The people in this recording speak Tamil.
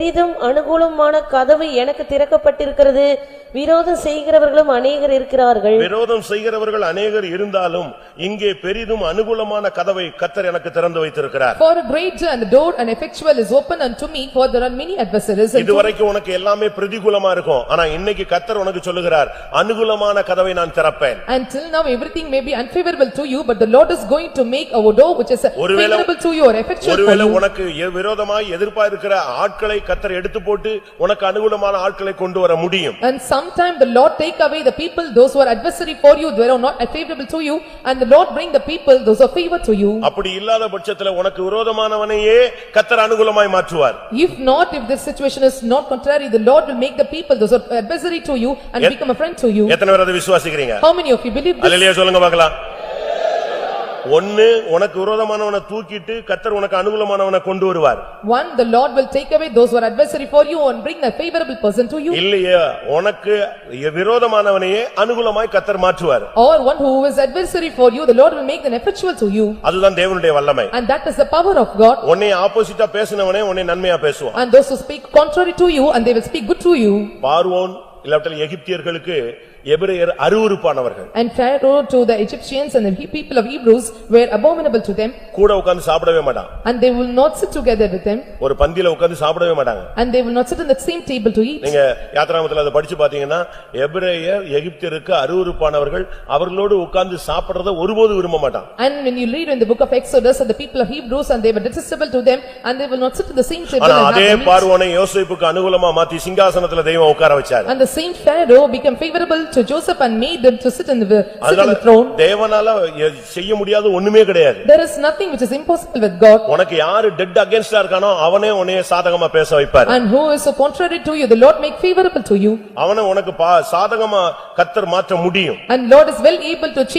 பெரிதும் அனுகூலமான கதவு எனக்கு திறக்கப்பட்டிருக்கிறது. விரோதம் செய்கிறவர்களும் அநேகர் இருக்கிறார்கள் விரோதம் செய்கிறவர்கள் அநேகர் இருந்தாலும் இங்கே பெரிதும் அனுகூலமான கதவை கத்தர் எனக்கு திறந்து வைத்திருக்கிறார் For a great and the door and effectual is open unto me, for there are many adversaries. and இதுவரைக்கும் உனக்கு எல்லாமே பிரதிகூலமா இருக்கும் ஆனா இன்னைக்கு கத்தர் உனக்கு சொல்லுகிறார் அனுகூலமான கதவை நான் திறப்பேன் Until now, everything may be unfavorable to you, but the Lord is going to make a door which is favorable to you or effectual for ஒருவேளை. உனக்கு விரோதமாய் எதிர்பார்க்கிற ஆட்களை கத்தர் எடுத்து போட்டு உனக்கு அனுகூலமான ஆட்களை கொண்டு வர முடியும் And sometime the Lord take away the people, those who are adversary for you, they are not favorable to you, and the Lord bring the people, those who are favor to you. அப்படி இல்லாத பட்சத்துல உனக்கு விரோதமானவனையே கத்தர் அனுகூலமாய் மாற்றுவார் If not, if this situation is not contrary, the Lord will make the people, those who are adversary to you, and Yet- become a friend to you. எத்தனை பேர் அதை விசுவாசிக்கிறீங்க How many of you believe this? அல்லேலூயா சொல்லுங்க பார்க்கலாம் ஒன்னு உனக்கு விரோதமானவனை தூக்கிட்டு கத்தர் உனக்கு அனுகூலமானவனை கொண்டு வருவார் One, the Lord will take away those who are adversary for you and bring a favorable person to you. இல்லையா உனக்கு விரோதமானவனையே அனுகூலமாய் கத்தர் மாற்றுவார் Or one who is adversary for you, the Lord will make them effectual to you. அதுதான் தேவனுடைய வல்லமை And that is the power of God. உன்னை ஆப்போசிட்டா பேசினவனே உன்னை நன்மையா பேசுவான் And those who speak contrary to you, and they will speak good to you. பார்வோன் இல்லாவிட்டால் எகிப்தியர்களுக்கு எபிரேயர் அருவருப்பானவர்கள் And Pharaoh to the Egyptians and the He- people of Hebrews were abominable to them, கூட உட்கார்ந்து சாப்பிடவே மாட்டான் and they will not sit together with them, ஒரு பந்தியில உட்கார்ந்து சாப்பிடவே மாட்டாங்க and they will not sit in the same table to eat. நீங்க யாத்ராமத்துல அதை படிச்சு பாத்தீங்கன்னா எபிரேயர் எகிப்தியருக்கு அருவருப்பானவர்கள் அவர்களோடு உட்கார்ந்து சாப்பிடுறத ஒருபோது விரும்ப மாட்டான் And when you read in the book of Exodus, and the people of Hebrews, and they were detestable to them, and they will not sit at the same table ஆனா and have அதே the meat. பார்வோனை யோசேப்புக்கு அனுகூலமா மாத்தி சிங்காசனத்துல தெய்வம் உட்கார வச்சாரு And the same Pharaoh became favorable to Joseph and made them to sit in the, sit in அதனால the throne. தேவனால எ- செய்ய முடியாத ஒண்ணுமே கிடையாது There is nothing which is impossible with God. உனக்கு யாரு டெட் அகேன்ஸ்டா இருக்கானோ அவனே உன்னைய சாதகமா பேச வைப்பார் And who is so contrary to you, the Lord make favorable to you. அவனை உனக்கு பா- சாதகமா கத்தர் மாற்ற முடியும் And Lord is well able to change